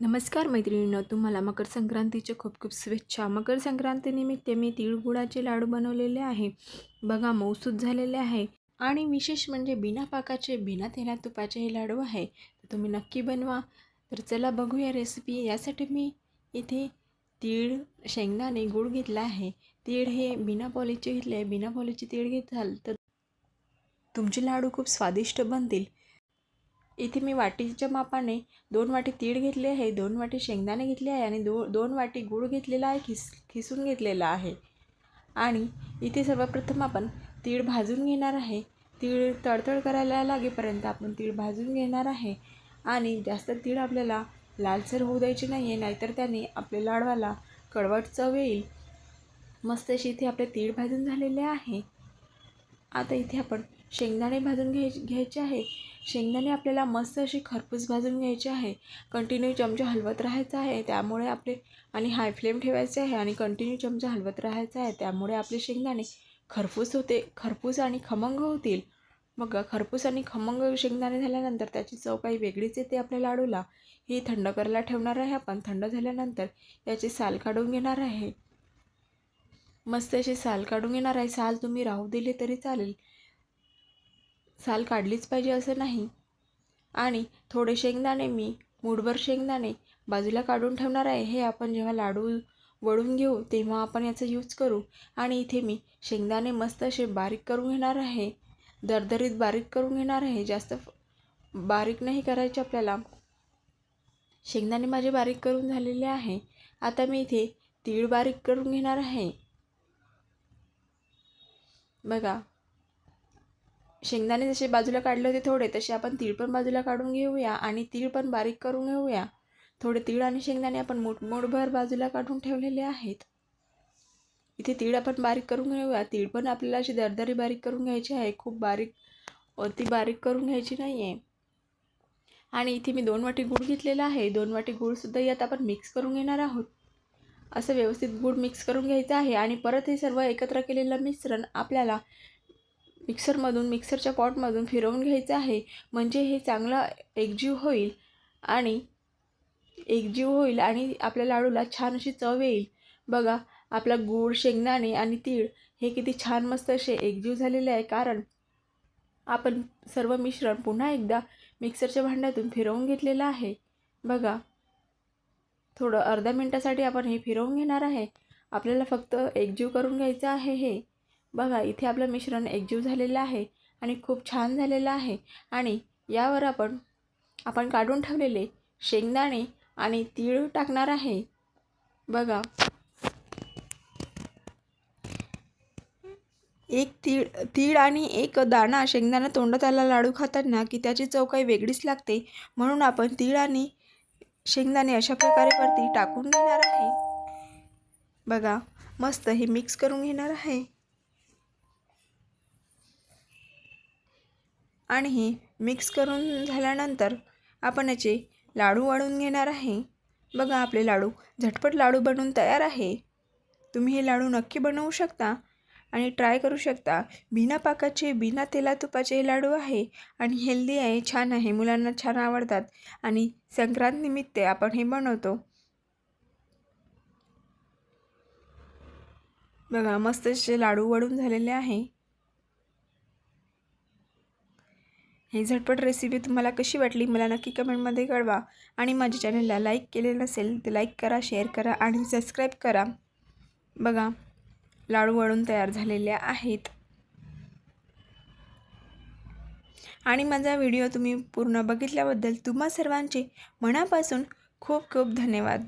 नमस्कार मैत्रिणींनो तुम्हाला मकर संक्रांतीच्या खूप खूप शुभेच्छा. मकर संक्रांतीनिमित्त मी तिळगुळाचे लाडू बनवलेले आहे. बघा मौसूद झालेले आहे. आणि विशेष म्हणजे बिना पाकाचे बिना तेला तुपाचे हे लाडू आहे. तर तुम्ही नक्की बनवा. तर चला बघूया रेसिपी यासाठी मी इथे तीळ शेंगदाणे गूळ घेतला आहे. तीळ हे बिना पॉलीचे घेतले आहे. बिना पॉलीचे तीळ घेताल तर तुमचे लाडू खूप स्वादिष्ट बनतील. इथे मी वाटीच्या मापाने दोन वाटी तीळ घेतले आहे दोन वाटी शेंगदाणे घेतले आहे आणि दो दोन वाटी गूळ घेतलेला आहे खिस खिसून घेतलेला आहे. आणि इथे सर्वप्रथम आपण तीळ भाजून घेणार आहे. तीळ तडतड करायला लागेपर्यंत आपण तीळ भाजून घेणार आहे. आणि जास्त तीळ आपल्याला लालसर होऊ द्यायची नाही आहे नाहीतर त्याने आपल्या लाडवाला कडवट चव येईल. मस्त अशी इथे आपले तीळ भाजून झालेले आहे. आता इथे आपण शेंगदाणे भाजून घ्याय घ्यायचे आहे. शेंगदाणे आपल्याला मस्त अशी खरपूस भाजून घ्यायचे आहे. कंटिन्यू चमचा हलवत राहायचं आहे. त्यामुळे आपले आणि हाय फ्लेम ठेवायचे आहे आणि कंटिन्यू चमचा हलवत राहायचं आहे. त्यामुळे आपले शेंगदाणे खरपूस होते खरपूस आणि खमंग होतील. मग खरपूस आणि खमंग शेंगदाणे झाल्यानंतर त्याची चव काही वेगळीच येते आपल्या लाडूला. ही थंड करायला ठेवणार आहे आपण. थंड झाल्यानंतर याची साल काढून घेणार आहे. मस्त अशी साल काढून घेणार आहे. साल तुम्ही राहू दिली तरी चालेल. साल काढलीच पाहिजे असं नाही. आणि थोडे शेंगदाणे मी मूठभर शेंगदाणे बाजूला काढून ठेवणार आहे हे आपण जेव्हा लाडू वळून घेऊ तेव्हा आपण याचा यूज करू. आणि इथे मी शेंगदाणे मस्त असे बारीक करून घेणार आहे. दरदरीत बारीक करून घेणार आहे. जास्त बारीक नाही करायचे आपल्याला. शेंगदाणे माझे बारीक करून झालेले आहे. आता मी इथे तीळ बारीक करून घेणार आहे. बघा शेंगदाणे जसे बाजूला काढले होते थोडे तसे आपण तीळ पण बाजूला काढून घेऊया आणि तीळ पण बारीक करून घेऊया. थोडे तीळ आणि शेंगदाणे आपण मोठमोठभर बाजूला काढून ठेवलेले आहेत. इथे तीळ आपण बारीक करून घेऊया. तीळ पण आपल्याला अशी दरदरी बारीक करून घ्यायची आहे. खूप बारीक अति बारीक करून घ्यायची नाही आहे आणि इथे मी दोन वाटी गूळ घेतलेला आहे. दोन वाटी गूळसुद्धा यात आपण मिक्स करून घेणार आहोत. असं व्यवस्थित गूळ मिक्स करून घ्यायचं आहे आणि परत हे सर्व एकत्र केलेलं मिश्रण आपल्याला मिक्सरमधून मिक्सरच्या पॉटमधून फिरवून घ्यायचं आहे. म्हणजे हे चांगलं एकजीव होईल आणि एकजीव होईल आणि आपल्या लाडूला छान अशी चव येईल. बघा आपला गूळ शेंगदाणे आणि तीळ हे किती छान मस्त असे एकजीव झालेले आहे. कारण आपण सर्व मिश्रण पुन्हा एकदा मिक्सरच्या भांड्यातून फिरवून घेतलेलं आहे. बघा थोडं अर्धा मिनटासाठी आपण हे फिरवून घेणार आहे. आपल्याला फक्त एकजीव करून घ्यायचं आहे हे. बघा इथे आपलं मिश्रण एकजीव झालेलं आहे आणि खूप छान झालेलं आहे. आणि यावर आपण आपण काढून ठेवलेले शेंगदाणे आणि तीळ टाकणार आहे. बघा. एक तीळ तीळ आणि एक दाणा शेंगदाणा तोंडात आला लाडू खाताना की त्याची चव काही वेगळीच लागते. म्हणून आपण तीळ आणि शेंगदाणे अशा प्रकारे वरती टाकून घेणार आहे. बघा मस्त हे मिक्स करून घेणार आहे. आणि हे मिक्स करून झाल्यानंतर आपण याचे लाडू वाढून घेणार आहे. बघा आपले लाडू झटपट लाडू बनवून तयार आहे. तुम्ही हे लाडू नक्की बनवू शकता आणि ट्राय करू शकता. बिना पाकाचे बिना तेला तुपाचे हे लाडू आहे आणि हेल्दी आहे छान आहे. मुलांना छान आवडतात आणि संक्रांत निमित्त आपण हे बनवतो. बघा मस्त असे लाडू वळून झालेले आहे. ही झटपट रेसिपी तुम्हाला कशी वाटली मला नक्की कमेंटमध्ये कळवा. आणि माझ्या चॅनलला लाईक केले नसेल तर लाईक करा शेअर करा आणि सबस्क्राईब करा. बघा लाडू वळून तयार झालेले आहेत. आणि माझा व्हिडिओ तुम्ही पूर्ण बघितल्याबद्दल तुम्हा सर्वांचे मनापासून खूप खूप धन्यवाद.